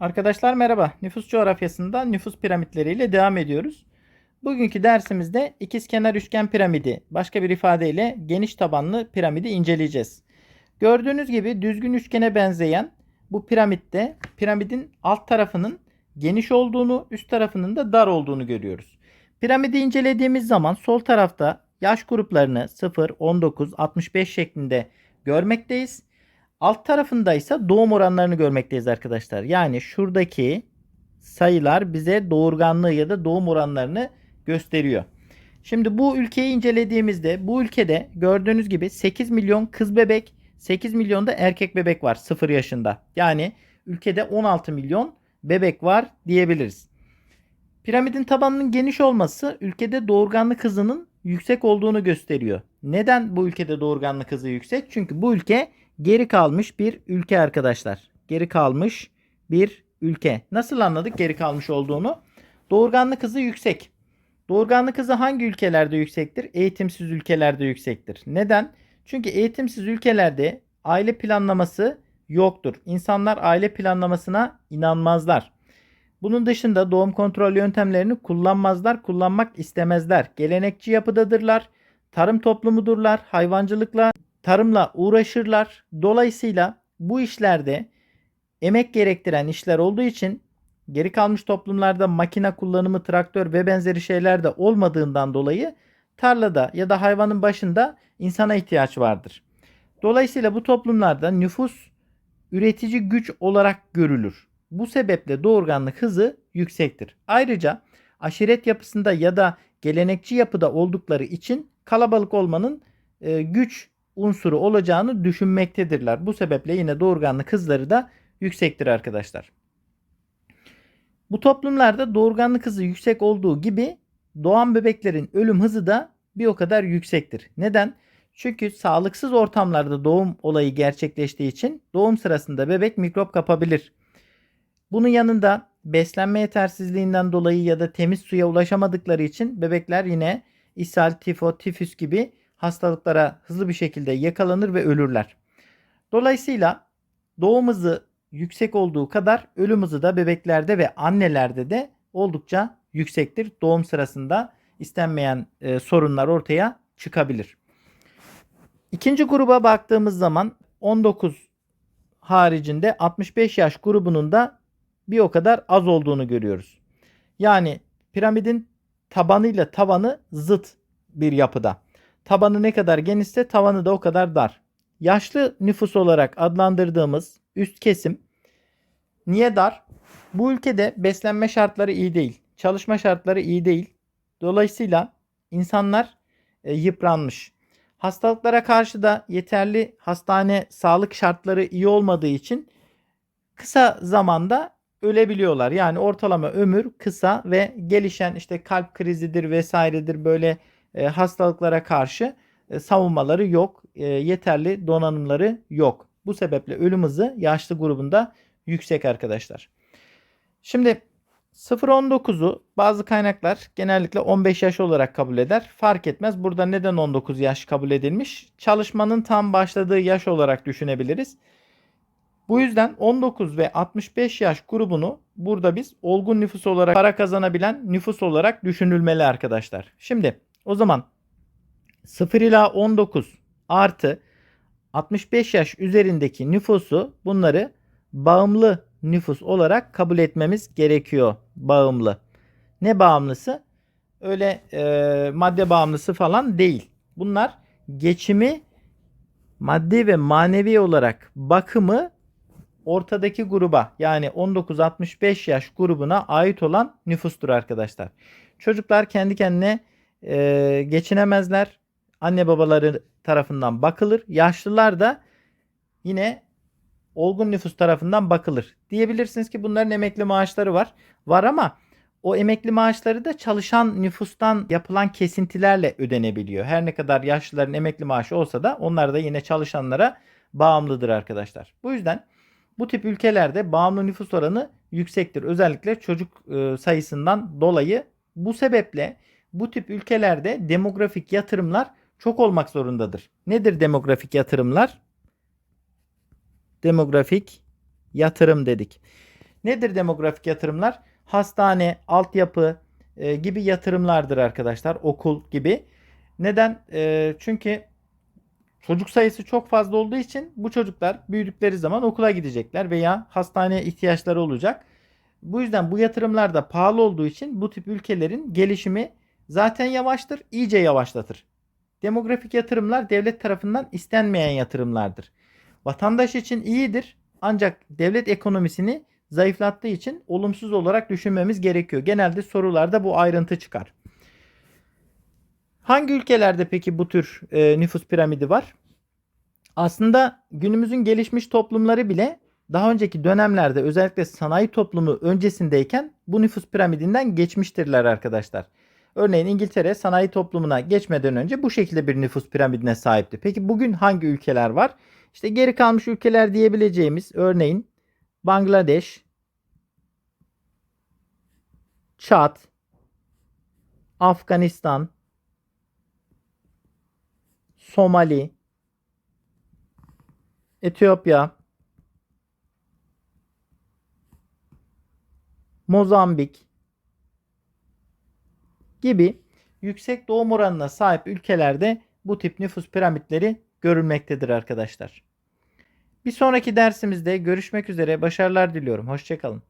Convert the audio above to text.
Arkadaşlar merhaba. Nüfus coğrafyasında nüfus piramitleriyle devam ediyoruz. Bugünkü dersimizde ikizkenar üçgen piramidi, başka bir ifadeyle geniş tabanlı piramidi inceleyeceğiz. Gördüğünüz gibi düzgün üçgene benzeyen bu piramitte piramidin alt tarafının geniş olduğunu, üst tarafının da dar olduğunu görüyoruz. Piramidi incelediğimiz zaman sol tarafta yaş gruplarını 0, 19, 65 şeklinde görmekteyiz. Alt tarafında ise doğum oranlarını görmekteyiz arkadaşlar. Yani şuradaki sayılar bize doğurganlığı ya da doğum oranlarını gösteriyor. Şimdi bu ülkeyi incelediğimizde bu ülkede gördüğünüz gibi 8 milyon kız bebek, 8 milyon da erkek bebek var 0 yaşında. Yani ülkede 16 milyon bebek var diyebiliriz. Piramidin tabanının geniş olması ülkede doğurganlık hızının yüksek olduğunu gösteriyor. Neden bu ülkede doğurganlık hızı yüksek? Çünkü bu ülke geri kalmış bir ülke arkadaşlar. Geri kalmış bir ülke. Nasıl anladık geri kalmış olduğunu? Doğurganlık hızı yüksek. Doğurganlık hızı hangi ülkelerde yüksektir? Eğitimsiz ülkelerde yüksektir. Neden? Çünkü eğitimsiz ülkelerde aile planlaması yoktur. İnsanlar aile planlamasına inanmazlar. Bunun dışında doğum kontrol yöntemlerini kullanmazlar, kullanmak istemezler. Gelenekçi yapıdadırlar, tarım toplumudurlar, hayvancılıkla, tarımla uğraşırlar. Dolayısıyla bu işlerde emek gerektiren işler olduğu için geri kalmış toplumlarda makine kullanımı, traktör ve benzeri şeyler de olmadığından dolayı tarlada ya da hayvanın başında insana ihtiyaç vardır. Dolayısıyla bu toplumlarda nüfus üretici güç olarak görülür. Bu sebeple doğurganlık hızı yüksektir. Ayrıca aşiret yapısında ya da gelenekçi yapıda oldukları için kalabalık olmanın e, güç unsuru olacağını düşünmektedirler. Bu sebeple yine doğurganlık hızları da yüksektir arkadaşlar. Bu toplumlarda doğurganlık hızı yüksek olduğu gibi doğan bebeklerin ölüm hızı da bir o kadar yüksektir. Neden? Çünkü sağlıksız ortamlarda doğum olayı gerçekleştiği için doğum sırasında bebek mikrop kapabilir. Bunun yanında beslenme yetersizliğinden dolayı ya da temiz suya ulaşamadıkları için bebekler yine ishal, tifo, tifüs gibi hastalıklara hızlı bir şekilde yakalanır ve ölürler. Dolayısıyla doğum hızı yüksek olduğu kadar ölüm hızı da bebeklerde ve annelerde de oldukça yüksektir. Doğum sırasında istenmeyen e, sorunlar ortaya çıkabilir. İkinci gruba baktığımız zaman 19 haricinde 65 yaş grubunun da bir o kadar az olduğunu görüyoruz. Yani piramidin tabanıyla tavanı zıt bir yapıda. Tabanı ne kadar genişse tavanı da o kadar dar. Yaşlı nüfus olarak adlandırdığımız üst kesim niye dar? Bu ülkede beslenme şartları iyi değil. Çalışma şartları iyi değil. Dolayısıyla insanlar e, yıpranmış. Hastalıklara karşı da yeterli hastane sağlık şartları iyi olmadığı için kısa zamanda ölebiliyorlar. Yani ortalama ömür kısa ve gelişen işte kalp krizidir vesairedir böyle e, hastalıklara karşı e, savunmaları yok. E, yeterli donanımları yok. Bu sebeple ölüm hızı yaşlı grubunda yüksek arkadaşlar. Şimdi 0-19'u bazı kaynaklar genellikle 15 yaş olarak kabul eder. Fark etmez. Burada neden 19 yaş kabul edilmiş? Çalışmanın tam başladığı yaş olarak düşünebiliriz. Bu yüzden 19 ve 65 yaş grubunu burada biz olgun nüfus olarak para kazanabilen nüfus olarak düşünülmeli arkadaşlar. Şimdi o zaman 0 ila 19 artı 65 yaş üzerindeki nüfusu bunları bağımlı nüfus olarak kabul etmemiz gerekiyor. Bağımlı. Ne bağımlısı? Öyle e, madde bağımlısı falan değil. Bunlar geçimi maddi ve manevi olarak bakımı ortadaki gruba yani 19-65 yaş grubuna ait olan nüfustur arkadaşlar. Çocuklar kendi kendine e, geçinemezler. Anne babaları tarafından bakılır. Yaşlılar da yine olgun nüfus tarafından bakılır. Diyebilirsiniz ki bunların emekli maaşları var. Var ama o emekli maaşları da çalışan nüfustan yapılan kesintilerle ödenebiliyor. Her ne kadar yaşlıların emekli maaşı olsa da onlar da yine çalışanlara bağımlıdır arkadaşlar. Bu yüzden bu tip ülkelerde bağımlı nüfus oranı yüksektir. Özellikle çocuk e, sayısından dolayı. Bu sebeple bu tip ülkelerde demografik yatırımlar çok olmak zorundadır. Nedir demografik yatırımlar? Demografik yatırım dedik. Nedir demografik yatırımlar? Hastane, altyapı e, gibi yatırımlardır arkadaşlar. Okul gibi. Neden? E, çünkü çocuk sayısı çok fazla olduğu için bu çocuklar büyüdükleri zaman okula gidecekler veya hastaneye ihtiyaçları olacak. Bu yüzden bu yatırımlar da pahalı olduğu için bu tip ülkelerin gelişimi zaten yavaştır, iyice yavaşlatır. Demografik yatırımlar devlet tarafından istenmeyen yatırımlardır. Vatandaş için iyidir ancak devlet ekonomisini zayıflattığı için olumsuz olarak düşünmemiz gerekiyor. Genelde sorularda bu ayrıntı çıkar. Hangi ülkelerde peki bu tür e, nüfus piramidi var? Aslında günümüzün gelişmiş toplumları bile daha önceki dönemlerde özellikle sanayi toplumu öncesindeyken bu nüfus piramidinden geçmiştirler arkadaşlar. Örneğin İngiltere sanayi toplumuna geçmeden önce bu şekilde bir nüfus piramidine sahipti. Peki bugün hangi ülkeler var? İşte geri kalmış ülkeler diyebileceğimiz örneğin Bangladeş, Çad, Afganistan, Somali, Etiyopya, Mozambik gibi yüksek doğum oranına sahip ülkelerde bu tip nüfus piramitleri görülmektedir arkadaşlar. Bir sonraki dersimizde görüşmek üzere. Başarılar diliyorum. Hoşçakalın.